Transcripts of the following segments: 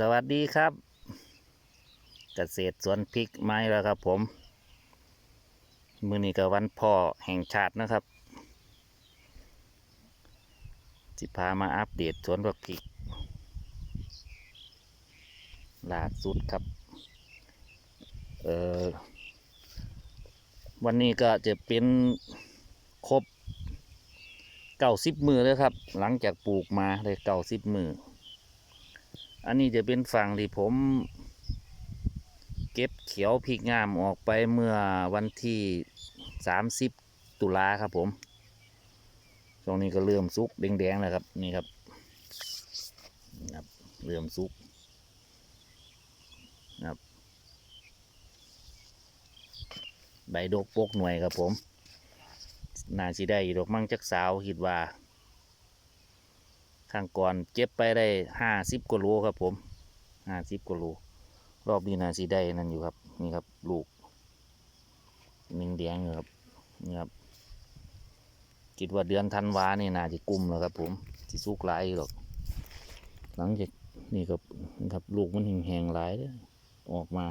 สวัสดีครับ เกษตรสวนพริกไม้แล้วครับ ผม มือนี้ก็วันพ่อแห่งชาตินะครับสิพามาอัปเดตสวนพริกล่าสุดครับเออวันนี้ก็จะเป็นครบเก้าสิบมือแล้วครับ หลังจากปลูกมาได้เก้าสิบมือ อันนี้จะเป็นฝั่งที่ผม เก็บเขียวพริกงามออกไปเมื่อวันที่สามสิบตุลาครับผมช่วงนี้ก็เริ่มสุกแดงๆแล้วครับนี่ครับครับเริ่มสุกครับใบดกปกหน่วยครับผม น่าสิได้ดอกมั่งจักสาวคิดว่า ข้างก่อนเก็บไปได้ห้าสิบกว่าโลครับผมห้าสิบกว่าโลรอบนี้นาสีได้นั่นอยู่ครับ นี่ครับลูกนิ่งแดงอยู่ครับนี่ครับคิดว่าเดือนธันวาเนี่นาจะกุ้มแล้วครับผมสิสุกหลายหรอก หลังจากนี่ครับนี่ครับลูกมันแห้งๆหลายเด้อออกมา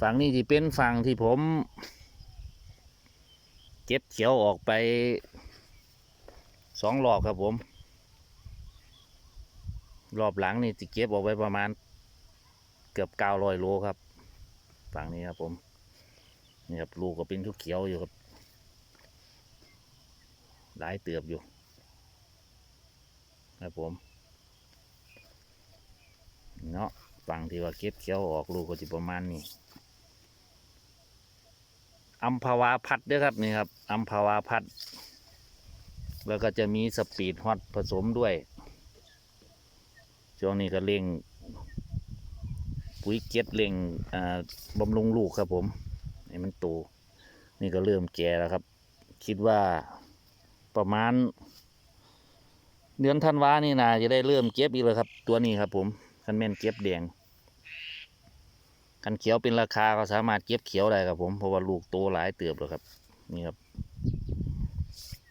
ฝั่งนี้ที่เป็นฝั่งที่ผม เก็บเขียวออกไป สองรอบครับผม รอบหลังนี่จะเก็บออกไว้ประมาณ เกือบเก้าร้อยโลครับ ฝั่งนี้ครับผมนี่ครับลูกก็เป็นเขียวอยู่ครับ หลายเตือบอยู่ครับผม เนาะฝั่งที่ว่าเก็บเขียวออกลูกก็จะประมาณนี้อัมพาวาพัดเด้วยครับนี่ครับอัมพาวาพัด แล้วก็จะมีสปีดฮอตผสมด้วย ช่วงนี้ก็เร่งปุ๋ยเก็ดเร่งบำรุงลูกครับผมให้มันโตนี่ก็เริ่มแก่แล้วครับ คิดว่าประมาณ เดือนธันวานี่นาจะได้เริ่มเก็บอีกแล้วครับ ตัวนี้ครับผมคันแม่นเก็บแดงคันเขียวเป็นราคาก็สามารถเก็บเขียวได้ครับผมเพราะว่าลูกโตหลายเติบแล้วครับนี่ครับ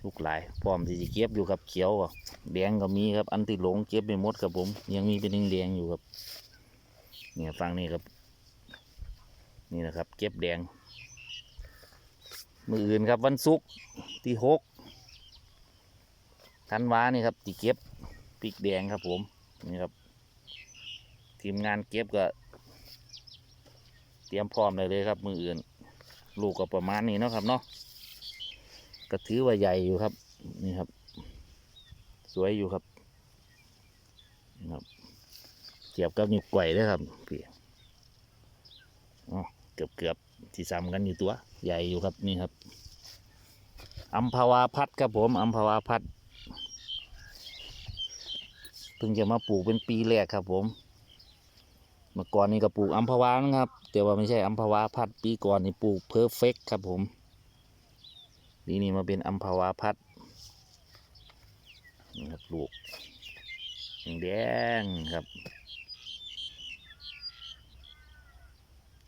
ลูกหลายพร้อมที่จะเก็บอยู่ครับเขียวก็แดงก็มีครับอันที่หลงเก็บไปหมดครับผม ยังมีเป็นแดงอยู่ครับเนี่ยฟังนี่ครับ นี่นะครับ เก็บแดง มืออื่นครับวันศุกร์ที่หกธันวานี่ครับที่เก็บพริกแดงครับผมนี่ครับ ทีมงานเก็บก็ เตรียมพร้อมเลยเลยครับ มืออื่น ลูกก็ประมาณนี้นะครับเนาะ ก็ถือว่าใหญ่อยู่ครับ นี่ครับ สวยอยู่ครับนี่ครับเทียบกับนิ้วก้อยเด้วยครับพี่อ๋อเกือบเกือบที่ซ้ำกันอยู่ตัว ใหญ่อยู่ครับนี่ครับอัมพาวาพัดครับผมอัมพาวาพัดเพิ่งจะมาปลูกเป็นปีแรกครับ ผม เมื่อก่อนนี่ก็ปลูกอัมพาวานะครับ แต่ว่าไม่ใช่อัมพาวาพัดปีก่อนนี่ปลูกเพอร์เฟกครับผม นี่นี่มาเป็นอัมพวาพัดนี่ครับลูกแดงครับ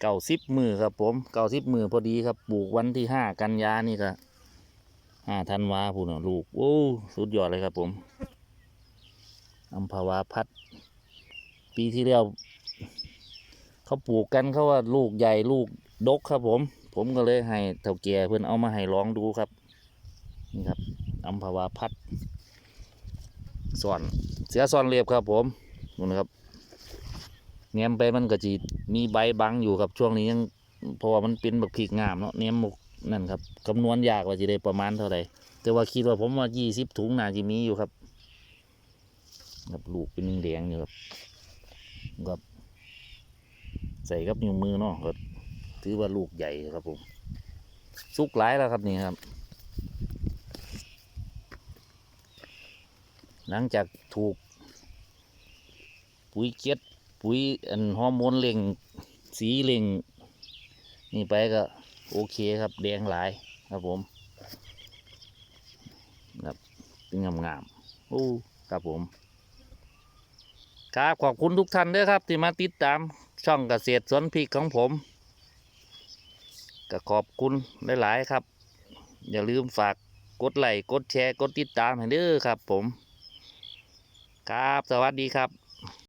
เก้าสิบมือครับ ผมเก้าสิบมือพอดีครับปลูกวันที่ห้ากันยานี่ก็ห้าธันวาพูนลูกโอ้สุดยอดเลยครับ ผมอัมพวาพัด ปีที่แล้วเขาปลูกกันเขาว่าลูกใหญ่ลูกดกครับผม ผมก็เลยให้เถ่าแก่เพื่อนเอามาให้ลองดูครับนี่ครับอัมพวาพัดซ่อนเสือซ่อนเรียบครับ ผมนู่นะครับเนียมไปมันก็จีมีใบบังอยู่ครับช่วงนี้ยังเพราะว่ามันเป็นแบบพริกงามเนาะเนียมหมกนั่นครับคำนวณยากว่าจะได้ประมาณเท่าไหร่แต่ว่าคิดว่าผมว่ายี่สิบถุงน่าจะมีอยู่ครับครับลูกเป็นแดงอยู่ครับครับใส่กับนิ้วมือเนาะ ถือว่าลูกใหญ่ครับผมสุกหลายแล้วครับนี่ครับ หลังจากถูก ปุ๋ยเก็ดปุ๋ยอันฮอร์โมนเล่งสีเล่งนี่ไปก็โอเคครับแดงหลายครับผมครับเป็นงามงามๆโอ้ครับผม ครับขอบคุณทุกท่านด้วยครับ ที่มาติดตามช่องเกษตรสวนพริกของผม ก็ขอบคุณหลายๆครับ อย่าลืมฝากกดไลค์กดแชร์กดติดตามให้เด้อครับ ผม ครับสวัสดีครับ